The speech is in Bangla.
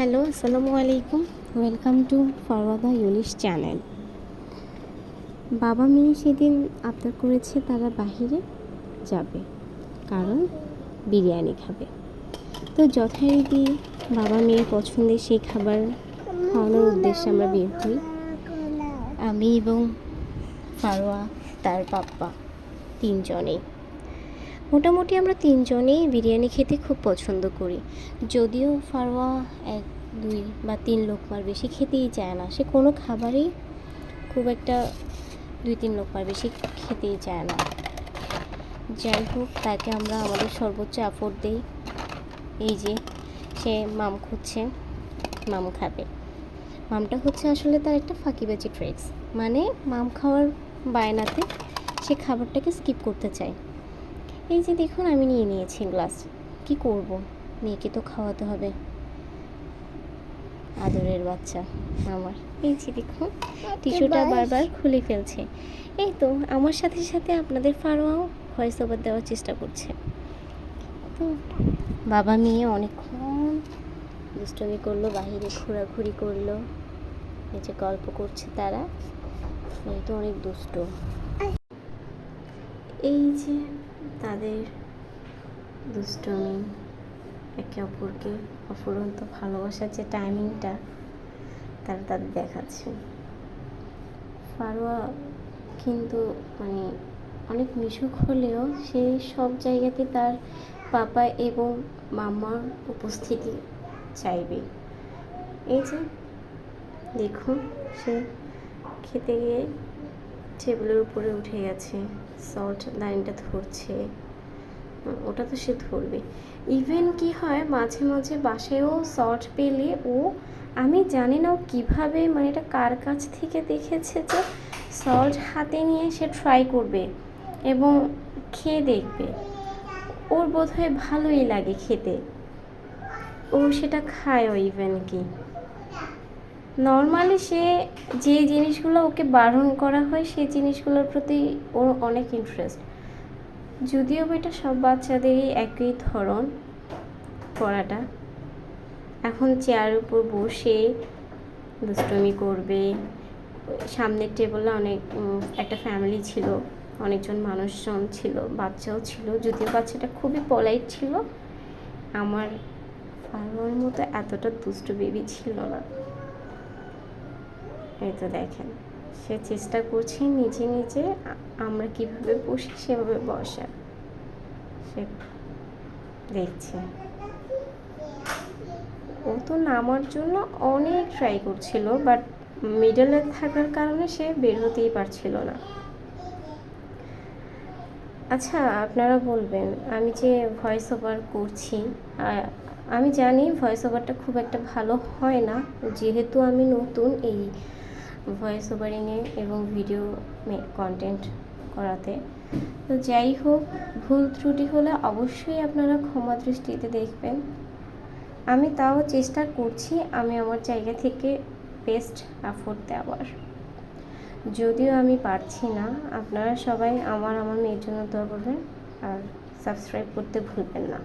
হ্যালো, আসসালামু আলাইকুম। ওয়েলকাম টু ফরওয়াদা ইউলিশ চ্যানেল বাবা মেয়ে সেদিন আবদার করেছে তারা বাহিরে যাবে, কারণ বিরিয়ানি খাবে। তো যথারীতি বাবা মেয়ের পছন্দের সেই খাবার খাওয়ানোর উদ্দেশ্যে আমরা বের হই। আমি এবং ফারোয়া, তার পাপ্পা, তিনজনেই। মোটামুটি আমরা তিনজনেই বিরিয়ানি খেতে খুব পছন্দ করি। যদিও ফারোয়া এক, দুই বা তিন লোকমার বেশি খেতেই চায় না। সে কোনো খাবারই খুব একটা দুই, তিন লোকমার বেশি খেতেই চায় না। যাই হোক, তাকে আমরা আমাদের সর্বোচ্চ অ্যাফোর্ড দিই। এই যে, সে মাম খুঁজছে, মাম খাবে। মামটা হচ্ছে আসলে তার একটা ফাঁকিবাজি ট্রিক্স মানে মাম খাওয়ার বায়নাতে সে খাবারটাকে স্কিপ করতে চায়। এই যে দেখুন আমি নিয়ে নিয়েছি গ্লাস কি করব? মেয়েকে তো খাওয়াতে হবে। আদরের বাচ্চা আমার। এই যে দেখুন টিস্যুটা বারবার খুলে ফেলছে। এই তো আমার সাথে সাথে আপনাদের ফারোয়াও ভয়েস ওভার দেওয়ার চেষ্টা করছে। তো বাবা মেয়ে অনেকক্ষণ দুষ্টমি করল বাহিরে ঘোরাঘুরি করল এই যে গল্প করছে তারা। এই তো অনেক দুষ্ট। এই যে তাদের দুষ্টমি, একে অপরকে অফুরন্ত ভালোবাসার যে টাইমিংটা তারা তাদের দেখাচ্ছে। ফারোয়া কিন্তু মানে অনেক মিশুক হলেও সে সব জায়গাতে তার পাপা এবং মামার উপস্থিতি চাইবে। এই যে দেখুন, সে খেতে গিয়ে টেবিলের উপরে উঠে গেছে। সল্ট লাইনটা ধরছে। ওটা তো সে ধরবে। ইভেন কি হয়, মাঝে মাঝে বাসায়ও সল্ট পেলে ও, আমি জানি না ও কীভাবে মানে এটা কার কাছ থেকে দেখেছে যে সল্ট হাতে নিয়ে সে ট্রাই করবে এবং খেয়ে দেখবে। ওর বোধহয় ভালোই লাগে খেতে। ও সেটা খায়ও ইভেন কি। নর্মালি সে যে জিনিসগুলো ওকে বারণ করা হয় সেই জিনিসগুলোর প্রতি ওর অনেক ইন্টারেস্ট যদিও এটা সব বাচ্চাদেরই একই ধরন পড়াটা। এখন চেয়ার উপর বসে দুষ্টমি করবে। সামনের টেবলে অনেক একটা ফ্যামিলি ছিল, অনেকজন মানুষজন ছিল, বাচ্চাও ছিল। যদিও বাচ্চাটা খুবই পলাইট ছিল, আমার ফারোয়ার মতো এতটা দুষ্ট বেবি ছিল না। এই তো দেখেন, সে চেষ্টা করছে নিজে নিজে আমরা কীভাবে বসি সেভাবে বসা সে দেখছে। ও তো নামার জন্য অনেক ট্রাই করছিল বাট মিডলে থাকার কারণে সে বের হতেই পারছিল না। আচ্ছা আপনারা বলবেন, আমি যে ভয়েস ওভার করছি আমি জানি ভয়েস ওভারটা খুব একটা ভালো হয় না, যেহেতু আমি নতুন এই ভয়েস ওভারিংয়ে এবং ভিডিও কন্টেন্ট করাতে। তো যাই হোক, ভুল ত্রুটি হলে অবশ্যই আপনারা ক্ষমা দৃষ্টিতে দেখবেন। আমি তাও চেষ্টা করছি, আমি আমার জায়গা থেকে বেস্ট অ্যাফোর্ড দেওয়ার। যদিও আমি পারছি না, আপনারা সবাই আমার আমার মেয়ের জন্য দোয়া করবেন আর সাবস্ক্রাইব করতে ভুলবেন না।